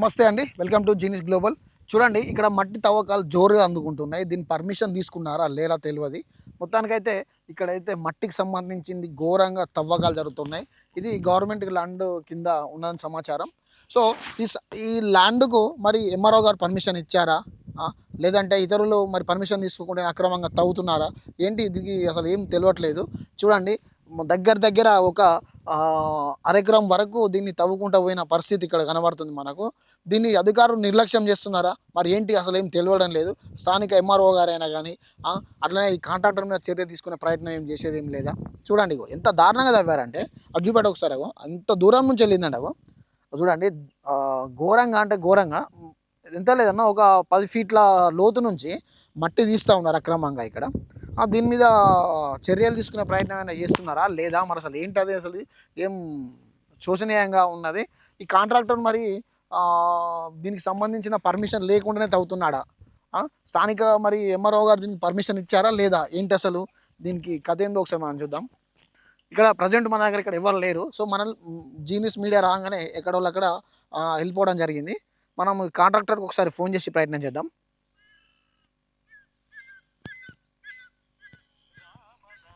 నమస్తే అండి. Welcome to జీనిస్ global చూడండి ఇక్కడ మట్టి తవ్వకాలు జోరుగా అందుకుంటున్నాయి. దీని పర్మిషన్ తీసుకున్నారా లేరా తెలియదు. మొత్తానికైతే ఇక్కడైతే మట్టికి సంబంధించింది ఘోరంగా తవ్వకాలు జరుగుతున్నాయి. ఇది గవర్నమెంట్ ల్యాండ్ కింద ఉన్నదని సమాచారం. సో ఈ ఈ ల్యాండ్కు మరి ఎంఆర్ఓ గారు పర్మిషన్ ఇచ్చారా? లేదంటే ఇతరులు మరి పర్మిషన్ తీసుకోకుండా అక్రమంగా తవ్వుతున్నారా? ఏంటి ఇది అసలు ఏం తెలియట్లేదు. చూడండి దగ్గర దగ్గర ఒక అరెకరం వరకు దీన్ని తవ్వుకుంటూ పోయిన పరిస్థితి ఇక్కడ కనబడుతుంది మనకు. దీన్ని అధికారులు నిర్లక్ష్యం చేస్తున్నారా? మరి ఏంటి? అసలు ఏం తెలియడం లేదు. స్థానిక ఎంఆర్ఓ గారైనా కానీ అట్లనే ఈ కాంట్రాక్టర్ మీద చర్య తీసుకునే ప్రయత్నం ఏం చేసేది ఏం లేదా? చూడండి ఎంత దారుణంగా తవ్వారంటే అది చూపెట్ట ఒకసారి అగో అంత దూరం నుంచి వెళ్ళిందండి అగో. చూడండి ఘోరంగా అంటే ఘోరంగా ఎంత లేదన్నా ఒక పది ఫీట్ల లోతు నుంచి మట్టి తీస్తూ ఉన్నారు అక్రమంగా ఇక్కడ. దీని మీద చర్యలు తీసుకునే ప్రయత్నం ఏమైనా చేస్తున్నారా? లేదా మరి అసలు ఏంటది అసలు? ఏం శోచనీయంగా ఉన్నది? ఈ కాంట్రాక్టర్ మరి దీనికి సంబంధించిన పర్మిషన్ లేకుండానే తవ్వుతున్నాడా? స్థానిక మరి ఎంఆర్ఓ గారు దీనికి పర్మిషన్ ఇచ్చారా లేదా? ఏంటి అసలు? దీనికి కథ ఏందో ఒకసారి మనం చూద్దాం. ఇక్కడ ప్రజెంట్ మన దగ్గర ఇక్కడ ఎవరు లేరు. సో మన జీనియస్ మీడియా రాగానే ఎక్కడ వాళ్ళు అక్కడ వెళ్ళిపోవడం జరిగింది. మనం కాంట్రాక్టర్కి ఒకసారి ఫోన్ చేసి ప్రయత్నం చేద్దాం.